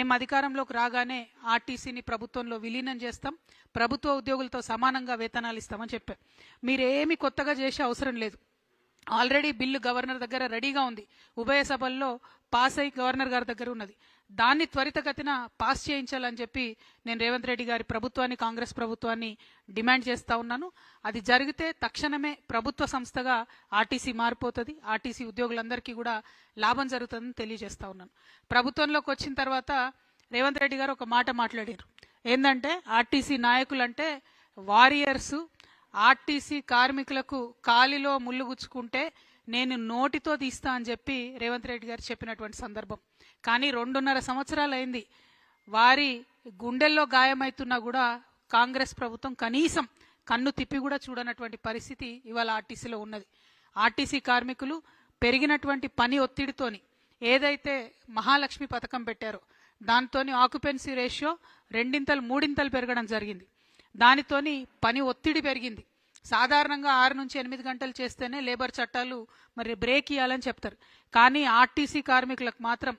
మేము అధికారంలోకి రాగానే ఆర్టీసీని ప్రభుత్వంలో విలీనం చేస్తాం. ప్రభుత్వ ఉద్యోగులతో సమానంగా వేతనాలు ఇస్తామని చెప్పారు. మీరేమి కొత్తగా చేసే అవసరం లేదు. ఆల్రెడీ బిల్లు గవర్నర్ దగ్గర రెడీగా ఉంది. ఉభయ సభల్లో పాస్ అయి గవర్నర్ గారి దగ్గర ఉన్నది. దాన్ని త్వరితగతిన పాస్ చేయించాలని చెప్పి నేను రేవంత్ రెడ్డి గారి ప్రభుత్వాన్ని కాంగ్రెస్ ప్రభుత్వాన్ని డిమాండ్ చేస్తా ఉన్నాను. అది జరిగితే తక్షణమే ప్రభుత్వ సంస్థగా ఆర్టీసీ మారిపోతుంది. ఆర్టీసీ ఉద్యోగులందరికీ కూడా లాభం జరుగుతుందని తెలియజేస్తా ఉన్నాను. ప్రభుత్వంలోకి వచ్చిన తర్వాత రేవంత్ రెడ్డి గారు ఒక మాట మాట్లాడారు. ఏంటంటే ఆర్టీసీ నాయకులంటే వారియర్సు ఆర్టీసీ కార్మికులకు కాలిలో ముళ్ళు గుచ్చుకుంటే నేను నోటితో తీస్తా అని చెప్పి రేవంత్ రెడ్డి గారు చెప్పినటువంటి సందర్భం. కానీ రెండున్నర సంవత్సరాలు అయింది వారి గుండెల్లో గాయమైతున్నా కూడా కాంగ్రెస్ ప్రభుత్వం కనీసం కన్ను తిప్పి కూడా చూడనటువంటి పరిస్థితి ఇవాళ ఆర్టీసీలో ఉన్నది. ఆర్టీసీ కార్మికులు పెరిగినటువంటి పని ఒత్తిడితోని ఏదైతే మహాలక్ష్మి పథకం పెట్టారో దాంతోని ఆక్యుపెన్సీ రేషియో రెండింతలు మూడింతలు పెరగడం జరిగింది. దానితోని పని ఒత్తిడి పెరిగింది. సాధారణంగా ఆరు నుంచి ఎనిమిది గంటలు చేస్తేనే లేబర్ చట్టాలు మరి బ్రేక్ ఇవ్వాలని చెప్తారు. కానీ ఆర్టీసీ కార్మికులకు మాత్రం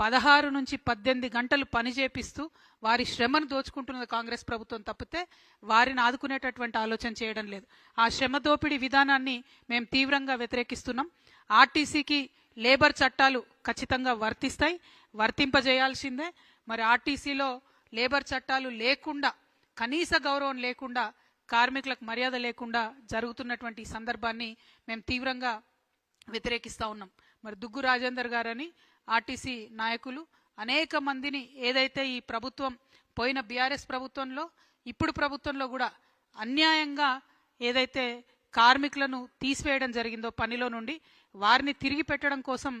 పదహారు నుంచి పద్దెనిమిది గంటలు పని చేపిస్తూ వారి శ్రమను దోచుకుంటున్నది కాంగ్రెస్ ప్రభుత్వం తప్పితే వారిని ఆదుకునేటటువంటి ఆలోచన చేయడం లేదు. ఆ శ్రమ దోపిడీ విధానాన్ని మేము తీవ్రంగా వ్యతిరేకిస్తున్నాం. ఆర్టీసీకి లేబర్ చట్టాలు ఖచ్చితంగా వర్తిస్తాయి. వర్తింపజేయాల్సిందే. మరి ఆర్టీసీలో లేబర్ చట్టాలు లేకుండా కనీస గౌరవం లేకుండా కార్మికులకు మర్యాద లేకుండా జరుగుతున్నటువంటి సందర్భాన్ని మేము తీవ్రంగా వ్యతిరేకిస్తా ఉన్నాం. మరి దుగ్గు రాజేందర్ గారని ఆర్టీసీ నాయకులు అనేక మందిని ఏదైతే ఈ ప్రభుత్వం పోయిన బీఆర్ఎస్ ప్రభుత్వంలో ఇప్పుడు ప్రభుత్వంలో కూడా అన్యాయంగా ఏదైతే కార్మికులను తీసివేయడం జరిగిందో పనిలో నుండి వారిని తిరిగి పెట్టడం కోసం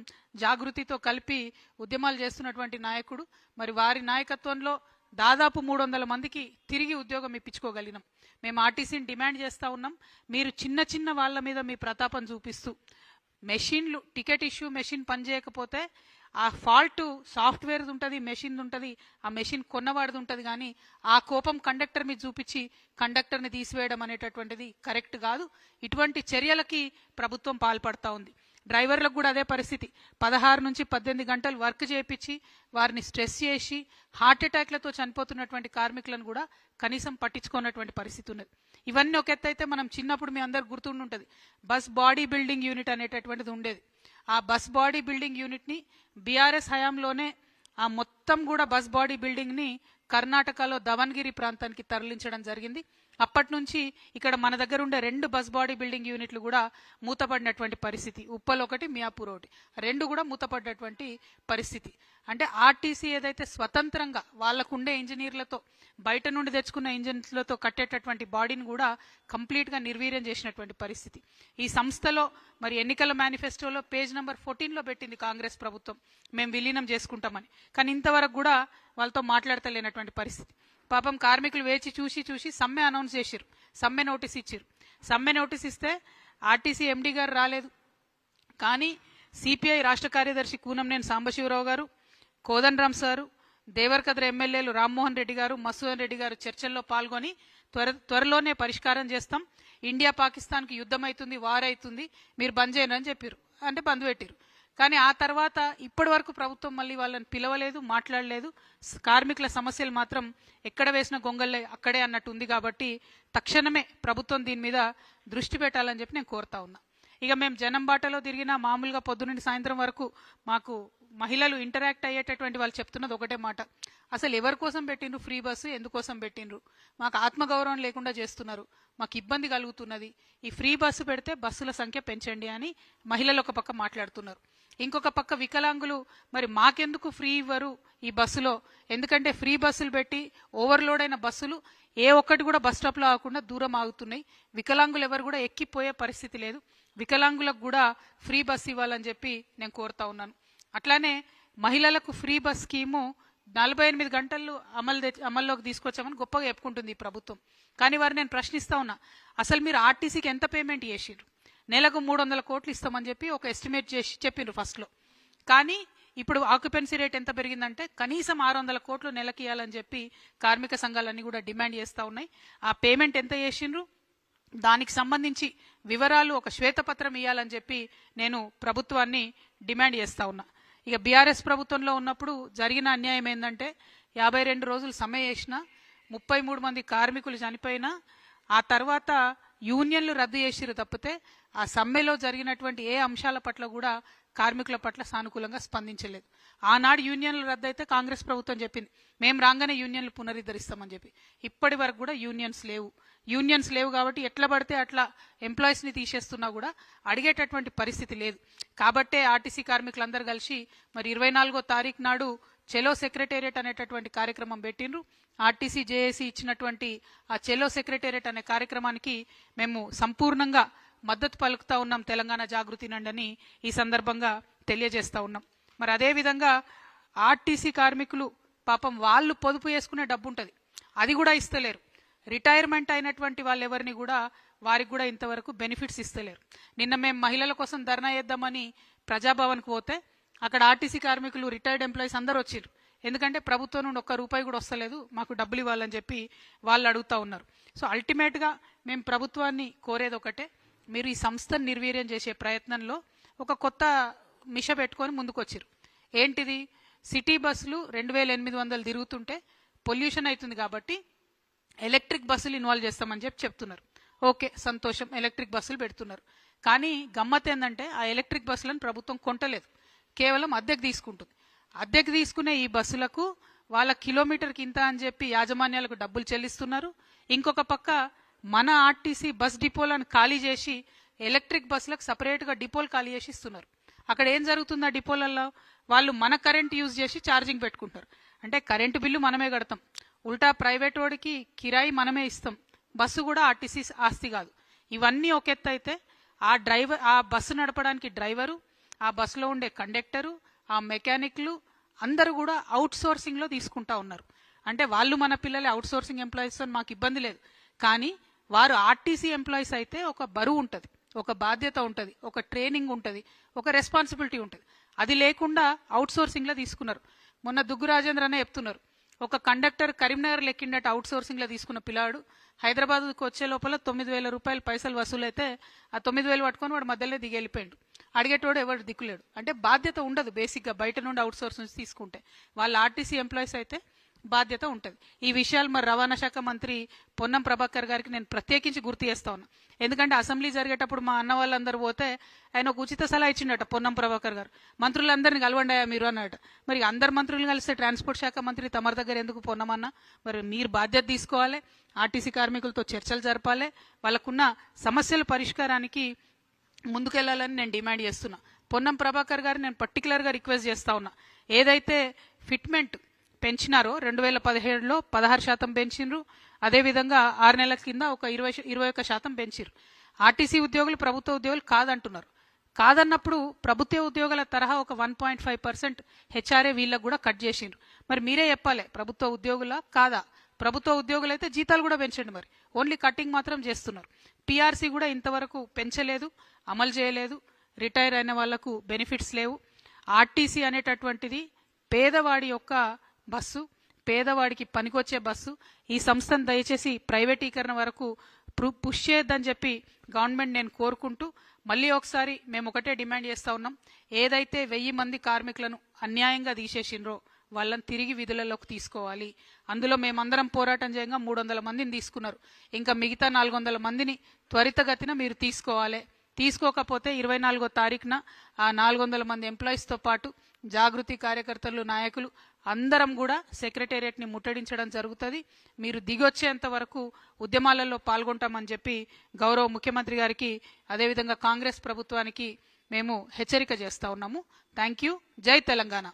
జాగృతితో కలిపి ఉద్యమాలు చేస్తున్నటువంటి నాయకుడు. మరి వారి నాయకత్వంలో దాదాపు మూడు వందల మందికి తిరిగి ఉద్యోగం ఇప్పించుకోగలిగినాం. మేము ఆర్టీసీని డిమాండ్ చేస్తూ ఉన్నాం. మీరు చిన్న చిన్న వాళ్ళ మీద మీ ప్రతాపం చూపిస్తూ మెషిన్లు టికెట్ ఇష్యూ మెషిన్ పనిచేయకపోతే ఆ ఫాల్ట్ సాఫ్ట్వేర్ది ఉంటుంది మెషిన్ ఉంటుంది ఆ మెషిన్ కొన్నవాడిది ఉంటుంది కానీ ఆ కోపం కండక్టర్ మీద చూపించి కండక్టర్ని తీసివేయడం అనేటటువంటిది కరెక్ట్ కాదు. ఇటువంటి చర్యలకి ప్రభుత్వం పాల్పడతా ఉంది. డ్రైవర్లకు కూడా అదే పరిస్థితి. పదహారు నుంచి పద్దెనిమిది గంటలు వర్క్ చేయించి వారిని స్ట్రెస్ చేసి హార్ట్ అటాక్లతో చనిపోతున్నటువంటి కార్మికులను కూడా కనీసం పట్టించుకున్నటువంటి పరిస్థితి ఉన్నది. ఇవన్నీ ఒక ఎత్తు అయితే మనం చిన్నప్పుడు మీ అందరు గుర్తుండుంటుంది. బస్ బాడీ బిల్డింగ్ యూనిట్ అనేటటువంటిది ఉండేది. ఆ బస్ బాడీ బిల్డింగ్ యూనిట్ని బీఆర్ఎస్ హయాంలోనే ఆ మొత్తం కూడా బస్ బాడీ బిల్డింగ్ని కర్ణాటకలో దవన్గిరి ప్రాంతానికి తరలించడం జరిగింది. అప్పటి నుంచి ఇక్కడ మన దగ్గర ఉండే రెండు బస్ బాడీ బిల్డింగ్ యూనిట్లు కూడా మూతపడినటువంటి పరిస్థితి. ఉప్పల్ ఒకటి మియాపూర్ ఒకటి. రెండు కూడా మూతపడినటువంటి పరిస్థితి. అంటే ఆర్టీసీ ఏదైతే స్వతంత్రంగా వాళ్ళకుండే ఇంజనీర్లతో బయట నుండి తెచ్చుకున్న ఇంజన్లతో కట్టేటటువంటి బాడీని కూడా కంప్లీట్గా నిర్వీర్యం చేసినటువంటి పరిస్థితి. ఈ సంస్థలో మరి ఎన్నికల మేనిఫెస్టోలో పేజ్ నెంబర్ ఫోర్టీన్లో పెట్టింది కాంగ్రెస్ ప్రభుత్వం. మేము విలీనం చేసుకుంటామని. కానీ ఇంతవరకు కూడా వాళ్ళతో మాట్లాడతలేనటువంటి పరిస్థితి. పాపం కార్మికులు వేచి చూసి చూసి సమ్మె అనౌన్స్ చేసిరు సమ్మె నోటీస్ ఇచ్చిరు సమ్మె నోటీస్ ఇస్తే ఆర్టీసీ ఎండీ గారు రాలేదు. కానీ సిపిఐ రాష్ట్ర కార్యదర్శి కూనంనేని సాంబశివరావు గారు కోదండరామ్ సారు దేవరకద్ర ఎమ్మెల్యేలు రామ్మోహన్ రెడ్డి గారు మసూదన్ రెడ్డి గారు చర్చల్లో పాల్గొని త్వర త్వరలోనే పరిష్కారం చేస్తాం. ఇండియా పాకిస్తాన్కి యుద్ధం అవుతుంది వార్ అవుతుంది మీరు బంద్ చేయను అని చెప్పారు అంటే బంద్ పెట్టారు కానీ ఆ తర్వాత ఇప్పటి వరకు ప్రభుత్వం మళ్ళీ వాళ్ళని పిలవలేదు మాట్లాడలేదు. కార్మికుల సమస్యలు మాత్రం ఎక్కడ వేసిన గొంగళ్ళే అక్కడే అన్నట్టు ఉంది కాబట్టి తక్షణమే ప్రభుత్వం దీని మీద దృష్టి పెట్టాలని చెప్పి నేను కోరుతా ఉన్నా. ఇక మేము జనం బాటలో తిరిగినా మామూలుగా పొద్దునుండి సాయంత్రం వరకు మాకు మహిళలు ఇంటరాక్ట్ అయ్యేటటువంటి వాళ్ళు చెప్తున్నది ఒకటే మాట. అసలు ఎవరి కోసం పెట్టిండ్రు? ఫ్రీ బస్సు ఎందుకోసం పెట్టిండ్రు? మాకు ఆత్మగౌరవం లేకుండా చేస్తున్నారు. మాకు ఇబ్బంది కలుగుతున్నది. ఈ ఫ్రీ బస్సు పెడితే బస్సుల సంఖ్య పెంచండి అని మహిళలు ఒక పక్క మాట్లాడుతున్నారు. ఇంకొక పక్క వికలాంగులు మరి మాకెందుకు ఫ్రీ ఇవ్వరు ఈ బస్సులో? ఎందుకంటే ఫ్రీ బస్సులు పెట్టి ఓవర్లోడ్ అయిన బస్సులు ఏ ఒక్కటి కూడా బస్ స్టాప్లో ఆగకుండా దూరం ఆగుతున్నాయి. వికలాంగులు ఎవరు కూడా ఎక్కిపోయే పరిస్థితి లేదు. వికలాంగులకు కూడా ఫ్రీ బస్ ఇవ్వాలని చెప్పి నేను కోరుతా ఉన్నాను. అట్లానే మహిళలకు ఫ్రీ బస్ స్కీము నలభై ఎనిమిది గంటలు అమలు అమల్లోకి తీసుకొచ్చామని గొప్పగా చెప్పుకుంటుంది ఈ ప్రభుత్వం. కానీ వారు నేను ప్రశ్నిస్తా ఉన్నా అసలు మీరు ఆర్టీసీకి ఎంత పేమెంట్ చేసిండ్రు నెలకు మూడు వందల కోట్లు ఇస్తామని చెప్పి ఒక ఎస్టిమేట్ చేసి చెప్పిండ్రు ఫస్ట్లో కానీ ఇప్పుడు ఆక్యుపెన్సీ రేట్ ఎంత పెరిగిందంటే కనీసం ఆరు వందల కోట్లు నెలకి ఇవ్వాలని చెప్పి కార్మిక సంఘాలన్నీ కూడా డిమాండ్ చేస్తూ ఉన్నాయి. ఆ పేమెంట్ ఎంత చేసిండ్రు? దానికి సంబంధించి వివరాలు ఒక శ్వేతపత్రం ఇవ్వాలని చెప్పి నేను ప్రభుత్వాన్ని డిమాండ్ చేస్తా ఉన్నా. ఇక బీఆర్ఎస్ ప్రభుత్వంలో ఉన్నప్పుడు జరిగిన అన్యాయం ఏంటంటే యాభై రెండు రోజులు సమ్మె చేసిన ముప్పై మూడు మంది కార్మికులు చనిపోయినా ఆ తర్వాత యూనియన్లు రద్దు చేసిరు తప్పితే ఆ సమ్మెలో జరిగినటువంటి ఏ అంశాల పట్ల కూడా కార్మికుల పట్ల సానుకూలంగా స్పందించలేదు. ఆనాడు యూనియన్లు రద్దయితే కాంగ్రెస్ ప్రభుత్వం చెప్పింది మేము రాగానే యూనియన్లు పునరుద్ధరిస్తామని చెప్పి. ఇప్పటి వరకు కూడా యూనియన్స్ లేవు. యూనియన్స్ లేవు కాబట్టి ఎట్లా పడితే అట్లా ఎంప్లాయీస్ని తీసేస్తున్నా కూడా అడిగేటటువంటి పరిస్థితి లేదు. కాబట్టే ఆర్టీసీ కార్మికులందరూ కలిసి మరి ఇరవై నాలుగో తారీఖు నాడు చెలో సెక్రటేరియట్ అనేటటువంటి కార్యక్రమం పెట్టిండ్రు. ఆర్టీసీ జేఏసీ ఇచ్చినటువంటి ఆ చెలో సెక్రటేరియట్ అనే కార్యక్రమానికి మేము సంపూర్ణంగా మద్దతు పలుకుతా ఉన్నాం తెలంగాణ జాగృతి నండని ఈ సందర్భంగా తెలియజేస్తా ఉన్నాం. మరి అదేవిధంగా ఆర్టీసీ కార్మికులు పాపం వాళ్ళు పొదుపు చేసుకునే డబ్బు ఉంటుంది అది కూడా ఇస్తలేరు. రిటైర్మెంట్ అయినటువంటి వాళ్ళు ఎవరిని కూడా వారికి కూడా ఇంతవరకు బెనిఫిట్స్ ఇస్తలేరు. నిన్న మేము మహిళల కోసం ధర్నా చేద్దామని ప్రజాభవన్కి పోతే అక్కడ ఆర్టీసీ కార్మికులు రిటైర్డ్ ఎంప్లాయీస్ అందరూ వచ్చారు ఎందుకంటే ప్రభుత్వం నుండి ఒక్క రూపాయి కూడా వస్తలేదు మాకు డబ్బులు ఇవ్వాలని చెప్పి వాళ్ళు అడుగుతా ఉన్నారు. సో అల్టిమేట్గా మేము ప్రభుత్వాన్ని కోరేది ఒకటే మీరు ఈ సంస్థను నిర్వీర్యం చేసే ప్రయత్నంలో ఒక కొత్త మిష పెట్టుకొని ముందుకొచ్చారు. ఏంటిది? సిటీ బస్సులు రెండు వేల ఎనిమిది వందలు తిరుగుతుంటే పొల్యూషన్ అవుతుంది కాబట్టి ఎలక్ట్రిక్ బస్సులు ఇన్వాల్వ్ చేస్తామని చెప్పి చెప్తున్నారు. ఓకే సంతోషం. ఎలక్ట్రిక్ బస్సులు పెడుతున్నారు. కానీ గమ్మత్ ఏంటంటే ఆ ఎలక్ట్రిక్ బస్సులను ప్రభుత్వం కొంటలేదు. కేవలం అద్దెకు తీసుకుంటుంది. అద్దెకు తీసుకునే ఈ బస్సులకు వాళ్ళ కిలోమీటర్కి ఇంత అని చెప్పి యాజమాన్యాలకు డబ్బులు చెల్లిస్తున్నారు. ఇంకొక పక్క మన ఆర్టీసీ బస్ డిపోలను ఖాళీ చేసి ఎలక్ట్రిక్ బస్సులకు సపరేట్గా డిపోలు ఖాళీ చేసి ఇస్తున్నారు. అక్కడ ఏం జరుగుతుంది ఆ డిపోలలో? వాళ్ళు మన కరెంట్ యూజ్ చేసి ఛార్జింగ్ పెట్టుకుంటారు. అంటే కరెంటు బిల్లు మనమే కడతాం. ఉల్టా ప్రైవేట్ వాడికి కిరాయి మనమే ఇస్తాం. బస్సు కూడా ఆర్టీసీ ఆస్తి కాదు. ఇవన్నీ ఒక ఎత్తు అయితే ఆ డ్రైవర్ ఆ బస్సు నడపడానికి డ్రైవరు ఆ బస్సులో ఉండే కండక్టరు ఆ మెకానిక్లు అందరూ కూడా అవుట్ సోర్సింగ్లో తీసుకుంటా ఉన్నారు. అంటే వాళ్ళు మన పిల్లలే అవుట్ సోర్సింగ్ ఎంప్లాయీస్ అని మాకు ఇబ్బంది లేదు. కానీ వారు ఆర్టీసీ ఎంప్లాయీస్ అయితే ఒక బరువు ఉంటుంది ఒక బాధ్యత ఉంటుంది ఒక ట్రైనింగ్ ఉంటుంది ఒక రెస్పాన్సిబిలిటీ ఉంటుంది. అది లేకుండా అవుట్ సోర్సింగ్లో తీసుకున్నారు. మొన్న దుగ్గు రాజేంద్ర అనే చెప్తున్నారు. ఒక కండక్టర్ కరీంనగర్ లెక్కిండట అవుట్ సోర్సింగ్లో తీసుకున్న పిల్లాడు హైదరాబాద్కి వచ్చే లోపల తొమ్మిది వేల రూపాయలు పైసలు వసూలైతే ఆ తొమ్మిది వేలు పట్టుకొని వాడు మధ్యలో దిగి వెళ్ళిపోయాడు. అడిగేటోడు ఎవడు దిక్కులేడు. అంటే బాధ్యత ఉండదు బేసిక్గా బయట నుండి అవుట్సోర్స్ నుంచి తీసుకుంటే. వాళ్ళ ఆర్టీసీ ఎంప్లాయీస్ అయితే బాధ్యత ఉంటుంది. ఈ విషయాలు మరి రవాణా శాఖ మంత్రి పొన్నం ప్రభాకర్ గారికి నేను ప్రత్యేకించి గుర్తు చేస్తా ఉన్నా. ఎందుకంటే అసెంబ్లీ జరిగేటప్పుడు మా అన్న వాళ్ళందరూ పోతే ఆయన ఒక ఉచిత సలహా ఇచ్చిండట పొన్నం ప్రభాకర్ గారు. మంత్రులందరినీ కలవండాయా మీరు అన్నట. మరి అందరు మంత్రులు కలిస్తే ట్రాన్స్పోర్ట్ శాఖ మంత్రి తమరి దగ్గర ఎందుకు పొన్నమన్నా? మరి మీరు బాధ్యత తీసుకోవాలి ఆర్టీసీ కార్మికులతో చర్చలు జరపాలి వాళ్ళకున్న సమస్యల పరిష్కారానికి ముందుకెళ్ళాలని నేను డిమాండ్ చేస్తున్నా. పొన్నం ప్రభాకర్ గారు నేను పర్టికులర్గా రిక్వెస్ట్ చేస్తా ఉన్నా. ఏదైతే ఫిట్మెంట్ పెంచినారో రెండు వేల పదిహేడులో పదహారు శాతం పెంచిండ్రు అదేవిధంగా ఆరు నెలల కింద ఒక ఇరవై ఇరవై ఒక్క శాతం పెంచిరు ఆర్టీసీ ఉద్యోగులు ప్రభుత్వ ఉద్యోగులు కాదంటున్నారు. కాదన్నప్పుడు ప్రభుత్వ ఉద్యోగుల తరహా ఒక one point five percent HRA వీళ్ళకు కూడా కట్ చేసిండ్రు. మరి మీరే చెప్పాలి ప్రభుత్వ ఉద్యోగుల కాదా? ప్రభుత్వ ఉద్యోగులు అయితే జీతాలు కూడా పెంచండి మరి. ఓన్లీ కట్టింగ్ మాత్రం చేస్తున్నారు. పీఆర్సీ కూడా ఇంతవరకు పెంచలేదు అమలు చేయలేదు. రిటైర్ అయిన వాళ్ళకు బెనిఫిట్స్ లేవు. ఆర్టీసీ అనేటటువంటిది పేదవాడి యొక్క బస్సు పేదవాడికి పనికొచ్చే బస్సు ఈ సంస్థను దయచేసి ప్రైవేటీకరణ వరకు పుష్ చేయొద్దని చెప్పి గవర్నమెంట్ నేను కోరుకుంటూ మళ్ళీ ఒకసారి మేము ఒకటే డిమాండ్ చేస్తా ఉన్నాం. ఏదైతే వెయ్యి మంది కార్మికులను అన్యాయంగా తీసేసిండ్రో వాళ్ళని తిరిగి విధులలోకి తీసుకోవాలి. అందులో మేమందరం పోరాటం చేయంగా మూడు వందల మందిని తీసుకున్నారు. ఇంకా మిగతా నాలుగు వందల మందిని త్వరితగతిన మీరు తీసుకోవాలి. తీసుకోకపోతే ఇరవై నాలుగో తారీఖున ఆ నాలుగు వందల మంది ఎంప్లాయీస్తో పాటు జాగృతి కార్యకర్తలు నాయకులు అందరం కూడా సెక్రటేరియట్ని ముట్టడించడం జరుగుతుంది. మీరు దిగొచ్చేంత వరకు ఉద్యమాలలో పాల్గొంటామని చెప్పి గౌరవ ముఖ్యమంత్రి గారికి అదేవిధంగా కాంగ్రెస్ ప్రభుత్వానికి మేము హెచ్చరిక చేస్తా ఉన్నాము. Thank you. జై తెలంగాణ.